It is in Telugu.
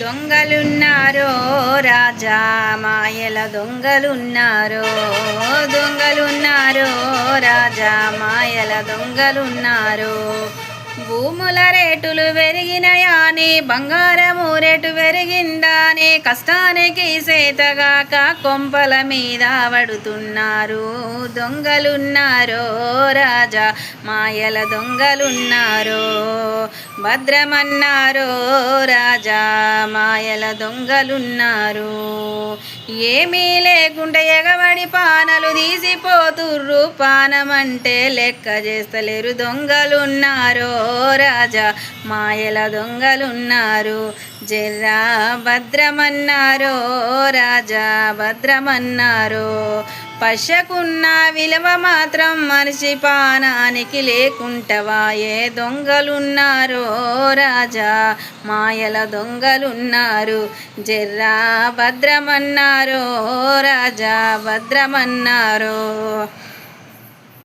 దొంగలున్నారో రాజా మాయల దొంగలున్నారో దొంగలున్నారో రాజా మాయల దొంగలున్నారో. భూముల రేటులు పెరిగినయాని బంగారము రేటు పెరిగిందాని కష్టానికి సేతగాక కొంపల మీద పడుతున్నారు. దొంగలున్నారో రాజా మాయల దొంగలున్నారో భద్రమన్నారో రాజా మాయల దొంగలున్నారు. ఏమీ లేకుండా ఎగబడి పానలు తీసిపోతుర్రు పానమంటే లెక్క చేస్తలేరు దొంగలున్నారో. రాజా మాయల దొంగలున్నారు. జర్రా భద్రమన్నారో రాజా భద్రమన్నారో. పశకున్న విలువ మాత్రం మనిషి పానానికి లేకుంటవా? ఏ దొంగలున్నారో రాజా మాయల దొంగలున్నారు. జర్రా భద్రమన్నారో రాజా భద్రమన్నారో.